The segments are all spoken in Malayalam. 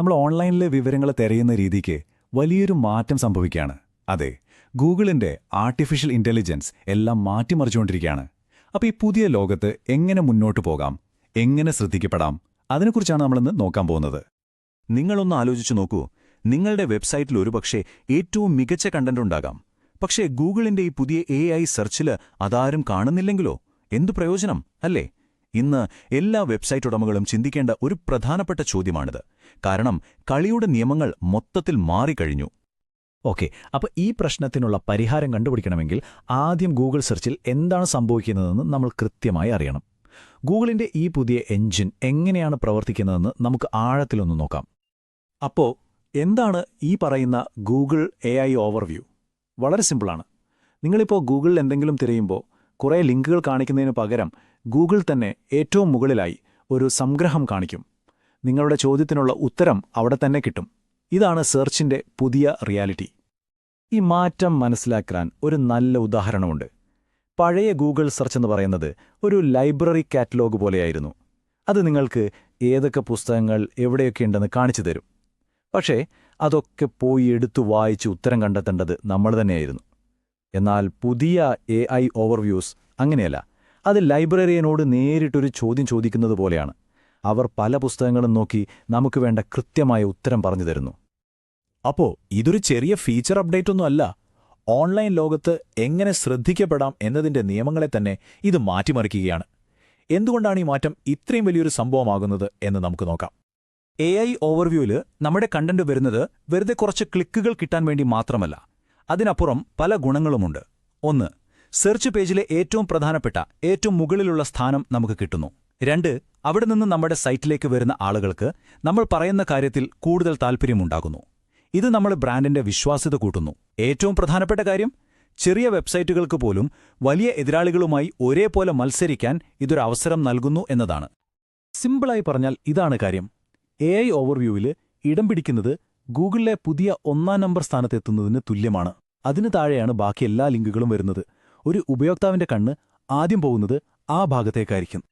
നമ്മൾ ഓൺലൈനിലെ വിവരങ്ങൾ തിരയുന്ന രീതിക്ക് വലിയൊരു മാറ്റം സംഭവിക്കുകയാണ്. അതെ ഗൂഗിളിന്റെ ആർട്ടിഫിഷ്യൽ ഇന്റലിജൻസ് എല്ലാം മാറ്റിമറിച്ചുകൊണ്ടിരിക്കുകയാണ്. അപ്പോൾ ഈ പുതിയ ലോകത്ത് എങ്ങനെ മുന്നോട്ട് പോകാം? എങ്ങനെ ശ്രദ്ധിക്കപ്പെടാം? അതിനെക്കുറിച്ചാണ് നമ്മളിന്ന് നോക്കാൻ പോകുന്നത്. നിങ്ങളൊന്ന് ആലോചിച്ചു നോക്കൂ. നിങ്ങളുടെ വെബ്സൈറ്റിൽ ഒരുപക്ഷെ ഏറ്റവും മികച്ച കണ്ടന്റ് ഉണ്ടാകാം. പക്ഷേ ഗൂഗിളിന്റെ ഈ പുതിയ എ ഐ സെർച്ചിൽ അതാരും കാണുന്നില്ലെങ്കിലോ? എന്തു പ്രയോജനം അല്ലേ? ഇന്ന് എല്ലാ വെബ്സൈറ്റ് ഉടമകളും ചിന്തിക്കേണ്ട ഒരു പ്രധാനപ്പെട്ട ചോദ്യമാണിത്. കാരണം കളിയുടെ നിയമങ്ങൾ മൊത്തത്തിൽ മാറിക്കഴിഞ്ഞു. ഓക്കെ അപ്പോൾ ഈ പ്രശ്നത്തിനുള്ള പരിഹാരം കണ്ടുപിടിക്കണമെങ്കിൽ ആദ്യം ഗൂഗിൾ സെർച്ചിൽ എന്താണ് സംഭവിക്കുന്നതെന്ന് നമ്മൾ കൃത്യമായി അറിയണം. ഗൂഗിളിന്റെ ഈ പുതിയ എഞ്ചിൻ എങ്ങനെയാണ് പ്രവർത്തിക്കുന്നതെന്ന് നമുക്ക് ആഴത്തിലൊന്ന് നോക്കാം. അപ്പോ എന്താണ് ഈ പറയുന്ന ഗൂഗിൾ എ ഐ ഓവർവ്യൂ? വളരെ സിമ്പിളാണ്. നിങ്ങളിപ്പോൾ ഗൂഗിളിൽ എന്തെങ്കിലും തിരയുമ്പോൾ കുറേ ലിങ്കുകൾ കാണിക്കുന്നതിന് പകരം ഗൂഗിൾ തന്നെ ഏറ്റവും മുകളിലായി ഒരു സംഗ്രഹം കാണിക്കും. നിങ്ങളുടെ ചോദ്യത്തിനുള്ള ഉത്തരം അവിടെ തന്നെ കിട്ടും. ഇതാണ് സെർച്ചിന്റെ പുതിയ റിയാലിറ്റി. ഈ മാറ്റം മനസ്സിലാക്കാൻ ഒരു നല്ല ഉദാഹരണമുണ്ട്. പഴയ ഗൂഗിൾ സെർച്ച് എന്ന് പറയുന്നത് ഒരു ലൈബ്രറി കാറ്റലോഗ് പോലെയായിരുന്നു. അത് നിങ്ങൾക്ക് ഏതൊക്കെ പുസ്തകങ്ങൾ എവിടെയൊക്കെ ഉണ്ടെന്ന് കാണിച്ചു തരും. പക്ഷേ അതൊക്കെ പോയി എടുത്തു വായിച്ച് ഉത്തരം കണ്ടെത്തേണ്ടത് നമ്മൾ തന്നെയായിരുന്നു. എന്നാൽ പുതിയ എ ഐ ഓവർവ്യൂസ് അങ്ങനെയല്ല. അത് ലൈബ്രറിയനോട് നേരിട്ടൊരു ചോദ്യം ചോദിക്കുന്നത് പോലെയാണ്. അവർ പല പുസ്തകങ്ങളും നോക്കി നമുക്ക് വേണ്ട കൃത്യമായ ഉത്തരം പറഞ്ഞു തരുന്നു. അപ്പോ ഇതൊരു ചെറിയ ഫീച്ചർ അപ്ഡേറ്റ് ഒന്നും അല്ല. ഓൺലൈൻ ലോകത്ത് എങ്ങനെ ശ്രദ്ധിക്കപ്പെടാം എന്നതിന്റെ നിയമങ്ങളെ തന്നെ ഇത് മാറ്റിമറിക്കുകയാണ്. എന്തുകൊണ്ടാണ് ഈ മാറ്റം ഇത്രയും വലിയൊരു സംഭവമാകുന്നത് എന്ന് നമുക്ക് നോക്കാം. എ ഐ ഓവർവ്യൂവിൽ നമ്മുടെ കണ്ടന്റ് വരുന്നത് വെറുതെ കുറച്ച് ക്ലിക്കുകൾ കിട്ടാൻ വേണ്ടി മാത്രമല്ല. അതിനപ്പുറം പല ഗുണങ്ങളുമുണ്ട്. ഒന്ന് സെർച്ച് പേജിലെ ഏറ്റവും പ്രധാനപ്പെട്ട ഏറ്റവും മുകളിലുള്ള സ്ഥാനം നമുക്ക് കിട്ടുന്നു. രണ്ട് അവിടെ നിന്ന് നമ്മുടെ സൈറ്റിലേക്ക് വരുന്ന ആളുകൾക്ക് നമ്മൾ പറയുന്ന കാര്യത്തിൽ കൂടുതൽ താൽപ്പര്യമുണ്ടാകുന്നു ഇത് നമ്മൾ ബ്രാൻഡിന്റെ വിശ്വാസ്യത കൂട്ടുന്നു. ഏറ്റവും പ്രധാനപ്പെട്ട കാര്യം ചെറിയ വെബ്സൈറ്റുകൾക്ക് പോലും വലിയ എതിരാളികളുമായി ഒരേപോലെ മത്സരിക്കാൻ ഇതൊരു അവസരം നൽകുന്നു എന്നതാണ്. സിമ്പിളായി പറഞ്ഞാൽ ഇതാണ് കാര്യം. എ ഐ ഓവർവ്യൂവിൽ ഇടം പിടിക്കുന്നത് ഗൂഗിളിലെ പുതിയ ഒന്നാം നമ്പർ സ്ഥാനത്തെത്തുന്നതിന് തുല്യമാണ്. അതിനു താഴെയാണ് ബാക്കി എല്ലാ ലിങ്കുകളും വരുന്നത്. ഒരു ഉപയോക്താവിന്റെ കണ്ണ് ആദ്യം പോകുന്നത് ആ ഭാഗത്തേക്കായിരിക്കും.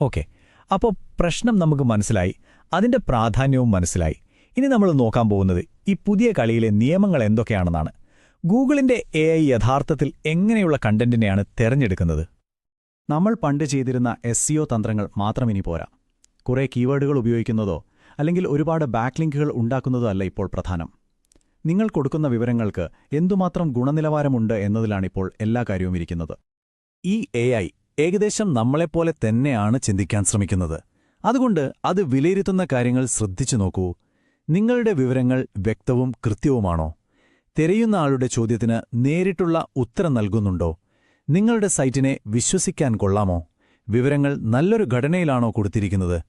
ഓക്കെ. അപ്പോൾ പ്രശ്നം നമുക്ക് മനസ്സിലായി. അതിന്റെ പ്രാധാന്യവും മനസ്സിലായി. ഇനി നമ്മൾ നോക്കാൻ പോകുന്നത് ഈ പുതിയ കളിയിലെ നിയമങ്ങൾ എന്തൊക്കെയാണെന്നാണ്. ഗൂഗിളിന്റെ എ ഐ യഥാർത്ഥത്തിൽ എങ്ങനെയുള്ള കണ്ടന്റിനെയാണ് തിരഞ്ഞെടുക്കുന്നത്? നമ്മൾ പണ്ട് ചെയ്തിരുന്ന എസ് തന്ത്രങ്ങൾ മാത്രം ഇനി പോരാ. കുറേ കീവേഡുകൾ ഉപയോഗിക്കുന്നതോ അല്ലെങ്കിൽ ഒരുപാട് ബാക്ക്ലിങ്കുകൾ ഉണ്ടാക്കുന്നതോ അല്ല ഇപ്പോൾ പ്രധാനം. നിങ്ങൾ കൊടുക്കുന്ന വിവരങ്ങൾക്ക് എന്തുമാത്രം ഗുണനിലവാരമുണ്ട് എന്നതിലാണിപ്പോൾ എല്ലാ കാര്യവും ഇരിക്കുന്നത്. ഈ എ ഐ ഏകദേശം നമ്മളെപ്പോലെ തന്നെയാണ് ചിന്തിക്കാൻ ശ്രമിക്കുന്നത്. അതുകൊണ്ട് അത് വിലയിരുത്തുന്ന കാര്യങ്ങൾ ശ്രദ്ധിച്ചു നോക്കൂ. നിങ്ങളുടെ വിവരങ്ങൾ വ്യക്തവും കൃത്യവുമാണോ? തിരയുന്ന ആളുടെ ചോദ്യത്തിന് നേരിട്ടുള്ള ഉത്തരം നൽകുന്നുണ്ടോ? നിങ്ങളുടെ സൈറ്റിനെ വിശ്വസിക്കാൻ കൊള്ളാമോ? വിവരങ്ങൾ നല്ലൊരു ഘടനയിലാണോ കൊടുത്തിരിക്കുന്നത്?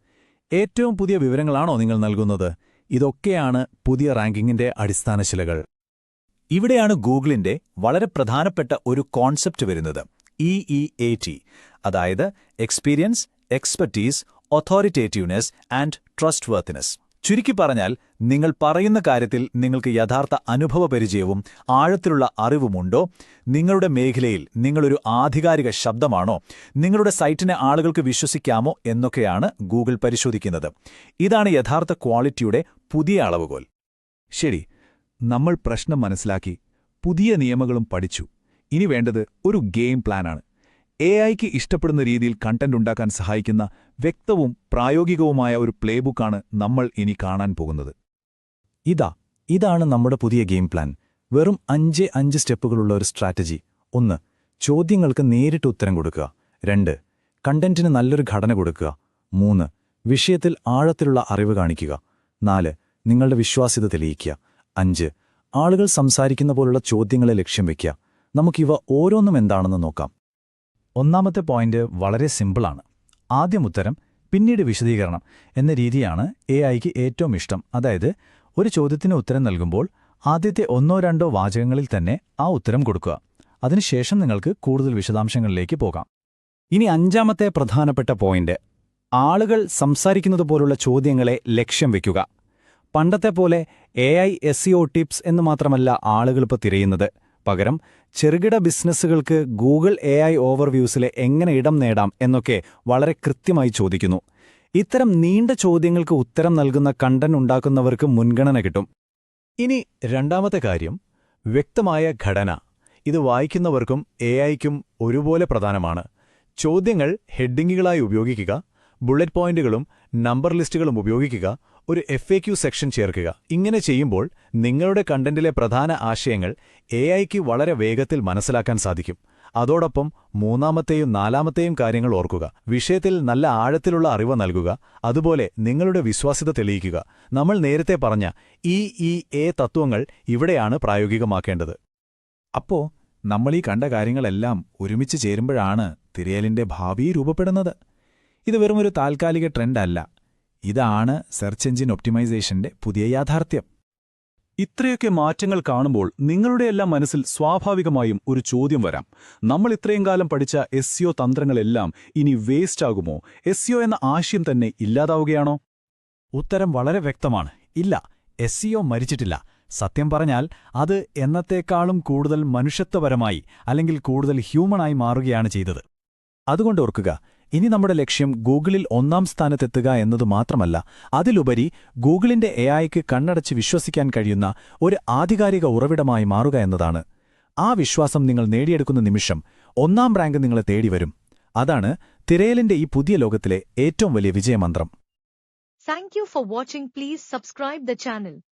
ഏറ്റവും പുതിയ വിവരങ്ങളാണോ നിങ്ങൾ നൽകുന്നത്? ഇതൊക്കെയാണ് പുതിയ റാങ്കിങ്ങിന്റെ അടിസ്ഥാനശിലകൾ ഇവിടെയാണ് ഗൂഗിളിന്റെ വളരെ പ്രധാനപ്പെട്ട ഒരു കോൺസെപ്റ്റ് വരുന്നത് ഇ ഇ എ ടി അതായത് experience expertise authoritativeness and trustworthiness ചുരുക്കി പറഞ്ഞാൽ നിങ്ങൾ പറയുന്ന കാര്യത്തിൽ നിങ്ങൾക്ക് യഥാർത്ഥ അനുഭവ പരിചയവും ആഴത്തിലുള്ള അറിവുമുണ്ടോ നിങ്ങളുടെ മേഖലയിൽ നിങ്ങളൊരു ആധികാരിക ശബ്ദമാണോ? നിങ്ങളുടെ സൈറ്റിനെ ആളുകൾക്ക് വിശ്വസിക്കാമോ എന്നൊക്കെയാണ് ഗൂഗിൾ പരിശോധിക്കുന്നത്. ഇതാണ് യഥാർത്ഥ ക്വാളിറ്റിയുടെ പുതിയ അളവുകോൽ. ശരി നമ്മൾ പ്രശ്നം മനസ്സിലാക്കി പുതിയ നിയമങ്ങളും പഠിച്ചു. ഇനി വേണ്ടത് ഒരു ഗെയിം പ്ലാനാണ്. എ ഐക്ക് ഇഷ്ടപ്പെടുന്ന രീതിയിൽ കണ്ടന്റ് ഉണ്ടാക്കാൻ സഹായിക്കുന്ന വ്യക്തവും പ്രായോഗികവുമായ ഒരു പ്ലേബുക്കാണ് നമ്മൾ ഇനി കാണാൻ പോകുന്നത്. ഇതാ ഇതാണ് നമ്മുടെ പുതിയ ഗെയിം പ്ലാൻ വെറും അഞ്ച് അഞ്ച് സ്റ്റെപ്പുകളുള്ള ഒരു സ്ട്രാറ്റജി ഒന്ന് ചോദ്യങ്ങൾക്ക് നേരിട്ട് ഉത്തരം കൊടുക്കുക. രണ്ട് കണ്ടന്റിന് നല്ലൊരു ഘടന കൊടുക്കുക. മൂന്ന് വിഷയത്തിൽ ആഴത്തിലുള്ള അറിവ് കാണിക്കുക. നാല് നിങ്ങളുടെ വിശ്വാസ്യത തെളിയിക്കുക. അഞ്ച് ആളുകൾ സംസാരിക്കുന്ന പോലുള്ള ചോദ്യങ്ങളെ ലക്ഷ്യം വയ്ക്കുക നമുക്കിവ ഓരോന്നും എന്താണെന്ന് നോക്കാം. ഒന്നാമത്തെ പോയിന്റ് വളരെ സിമ്പിളാണ് ആദ്യം ഉത്തരം പിന്നീട് വിശദീകരണം എന്ന രീതിയാണ് എ ഐക്ക് ഏറ്റവും ഇഷ്ടം. അതായത് ഒരു ചോദ്യത്തിന് ഉത്തരം നൽകുമ്പോൾ ആദ്യത്തെ ഒന്നോ രണ്ടോ വാചകങ്ങളിൽ തന്നെ ആ ഉത്തരം കൊടുക്കുക. അതിനുശേഷം നിങ്ങൾക്ക് കൂടുതൽ വിശദാംശങ്ങളിലേക്ക് പോകാം. ഇനി അഞ്ചാമത്തെ പ്രധാനപ്പെട്ട പോയിന്റ് ആളുകൾ സംസാരിക്കുന്നത് പോലുള്ള ചോദ്യങ്ങളെ ലക്ഷ്യം വയ്ക്കുക പണ്ടത്തെ പോലെ എ ഐ എസ് ടിപ്സ് എന്ന് മാത്രമല്ല ആളുകളിപ്പോൾ തിരയുന്നത്. പകരം ചെറുകിട ബിസിനസ്സുകൾക്ക് ഗൂഗിൾ എ ഐ ഓവർവ്യൂസിലെ എങ്ങനെ ഇടം നേടാം എന്നൊക്കെ വളരെ കൃത്യമായി ചോദിക്കുന്നു. ഇത്തരം നീണ്ട ചോദ്യങ്ങൾക്ക് ഉത്തരം നൽകുന്ന കണ്ടന്റ് ഉണ്ടാക്കുന്നവർക്ക് മുൻഗണന കിട്ടും. ഇനി രണ്ടാമത്തെ കാര്യം വ്യക്തമായ ഘടന. ഇത് വായിക്കുന്നവർക്കും എ ഐക്കും ഒരുപോലെ പ്രധാനമാണ്. ചോദ്യങ്ങൾ ഹെഡിങ്ങുകളായി ഉപയോഗിക്കുക ബുള്ളറ്റ് പോയിന്റുകളും നമ്പർ ലിസ്റ്റുകളും ഉപയോഗിക്കുക ഒരു എഫ് എ ക്യു സെക്ഷൻ ചേർക്കുക. ഇങ്ങനെ ചെയ്യുമ്പോൾ നിങ്ങളുടെ കണ്ടന്റിലെ പ്രധാന ആശയങ്ങൾ എ ഐക്ക് വളരെ വേഗത്തിൽ മനസ്സിലാക്കാൻ സാധിക്കും. അതോടൊപ്പം മൂന്നാമത്തെയും നാലാമത്തെയും കാര്യങ്ങൾ ഓർക്കുക. വിഷയത്തിൽ നല്ല ആഴത്തിലുള്ള അറിവ് നൽകുക. അതുപോലെ നിങ്ങളുടെ വിശ്വാസ്യത തെളിയിക്കുക. നമ്മൾ നേരത്തെ പറഞ്ഞ ഈ ഇ എ തത്വങ്ങൾ ഇവിടെയാണ് പ്രായോഗികമാക്കേണ്ടത്. അപ്പോ നമ്മൾ ഈ കണ്ട കാര്യങ്ങളെല്ലാം ഒരുമിച്ച് ചേരുമ്പോഴാണ് തിരയലിന്റെ ഭാവി രൂപപ്പെടുന്നത്. ഇത് വെറുമൊരു താൽക്കാലിക ട്രെൻഡല്ല ഇതാണ് സെർച്ച് എഞ്ചിൻ ഒപ്റ്റിമൈസേഷന്റെ പുതിയ യാഥാർത്ഥ്യം. ഇത്രയൊക്കെ മാറ്റങ്ങൾ കാണുമ്പോൾ നിങ്ങളുടെയെല്ലാം മനസ്സിൽ സ്വാഭാവികമായും ഒരു ചോദ്യം വരാം. നമ്മൾ ഇത്രയും കാലം പഠിച്ച എസ് തന്ത്രങ്ങളെല്ലാം ഇനി വേസ്റ്റ് ആകുമോ? എസ് എന്ന ആശയം തന്നെ ഇല്ലാതാവുകയാണോ? ഉത്തരം വളരെ വ്യക്തമാണ്. ഇല്ല എസ് മരിച്ചിട്ടില്ല. സത്യം പറഞ്ഞാൽ അത് എന്നത്തേക്കാളും കൂടുതൽ മനുഷ്യത്വപരമായി അല്ലെങ്കിൽ കൂടുതൽ ഹ്യൂമണായി മാറുകയാണ് ചെയ്തത്. അതുകൊണ്ട് ഓർക്കുക ഇനി നമ്മുടെ ലക്ഷ്യം ഗൂഗിളിൽ ഒന്നാം സ്ഥാനത്തെത്തുക എന്നതു മാത്രമല്ല അതിലുപരി ഗൂഗിളിന്റെ എ ഐക്ക് കണ്ണടച്ച് വിശ്വസിക്കാൻ കഴിയുന്ന ഒരു ആധികാരിക ഉറവിടമായി മാറുക എന്നതാണ്. ആ വിശ്വാസം നിങ്ങൾ നേടിയെടുക്കുന്ന നിമിഷം ഒന്നാം റാങ്ക് നിങ്ങളെ തേടിവരും. അതാണ് തിരയലിന്റെ ഈ പുതിയ ലോകത്തിലെ ഏറ്റവും വലിയ വിജയമന്ത്രം. Thank you for watching please subscribe the channel.